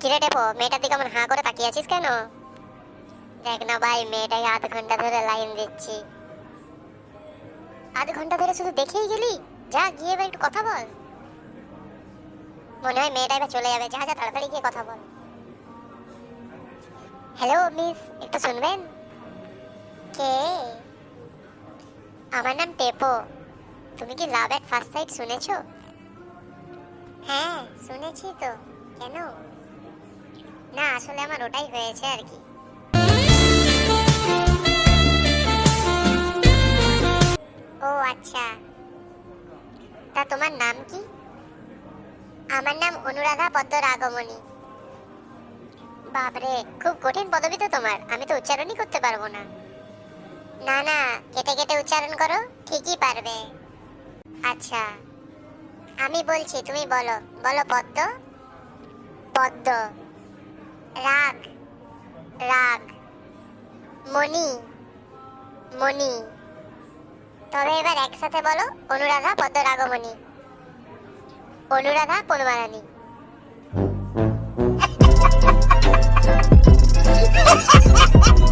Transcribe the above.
কিরে টেপো, মেয়েটার দিকে আমার হাঁ করে তাকিয়ে আছিস কেন? দেখ না ভাই, মেয়েটাকে আধ ঘণ্টা ধরে লাইন দিচ্ছি। আধ ঘণ্টা ধরে শুধু দেখেই গেলি? যা, গিয়ে এবার একটু কথা বল। মনে হয় মেয়েটা এবার চলে যাবে। যা যা, তাড়াতাড়ি গিয়ে কথা বল। হ্যালো, মিস, একটু শুনবেন? কে? আমার নাম টেপো। তুমি কি লাভ এট ফার্স্ট সাইট শুনেছো? হ্যাঁ শুনেছি তো। কেন? না, আসলে আমার ওটাই হয়েছে আর কি। ও আচ্ছা। তা তোমার নাম কি? আমার নাম অনুরাধা পদ্ম রাগমণি বাপরে, খুব কঠিন পদবি তো তোমার। আমি তো উচ্চারণই করতে পারব না। না না, কেটে কেটে উচ্চারণ করো, ঠিকই পারবে। আচ্ছা আমি বলছি, তুমি বলো। বলো পদ্ম? পদ্ম। রাগ রাগ। মণি মণি। তবে এবার একসাথে বলো অনুরাধা পদ্ম রাগমণি অনুরাধা পনমারানি